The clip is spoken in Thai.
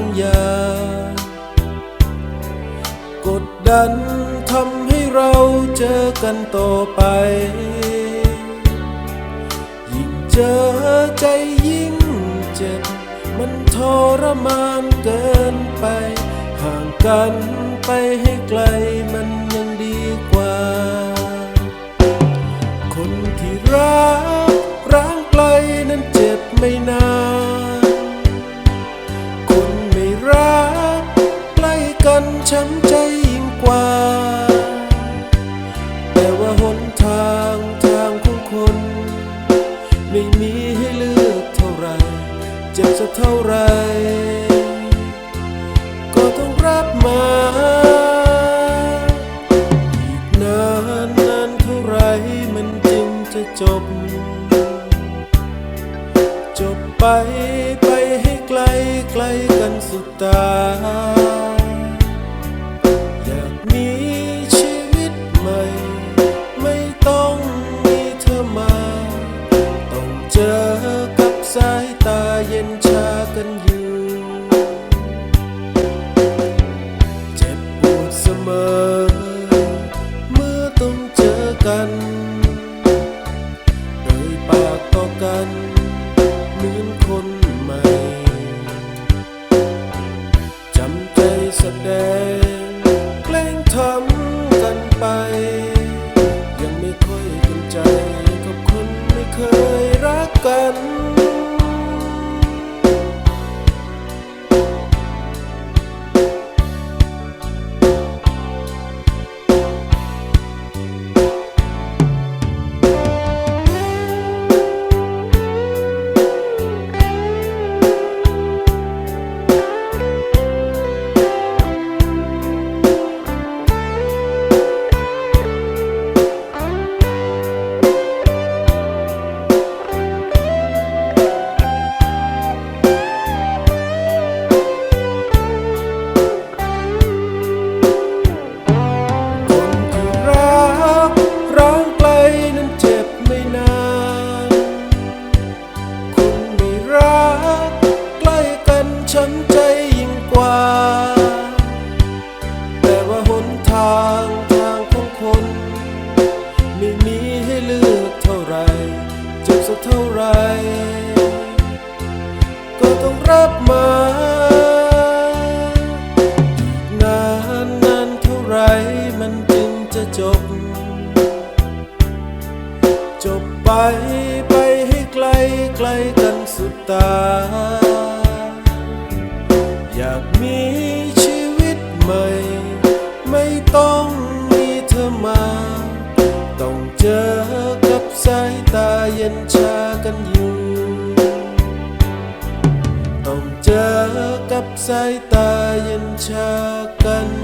างอย่างกดดันทำให้เราเจอกันต่อไป ยิ่งเจอใจยิ่งเจ็บ มันทรมานเกินไป ห่างกันไปให้ไกลมัน เท่าไร ก็ต้องรับมา อีกนานนานเท่าไรมันจึงจะจบ จบไปไปให้ไกลไกลกันสุดตา อยากมีชีวิตใหม่ ไม่ต้องมีเธอมา ต้องเจอกับสายตาเย็นชา กันอยู่ เจ็บปวดเสมอ เมื่อต้องเจอกันเอ่ยปากต่อกันเหมือนคนใหม่ จำใจแสดงแกล้งทำกันไป ยังไม่ค่อยเต็มใจกับคนไม่เคย ช้ำใจยิ่งกว่า แต่ว่าหนทางทางของคน ไม่มีให้เลือกเท่าไรเจ็บสักเท่าไร ก็ต้องรับมานานนานเท่าไรมันจึงจะจบ จบไปไปให้ไกลไกลกันสุดตา มีชีวิตใหม่ ไม่ต้องมีเธอมา ต้องเจอกับสายตาเย็นชากันอยู่ ต้องเจอกับสายตาเย็นชากัน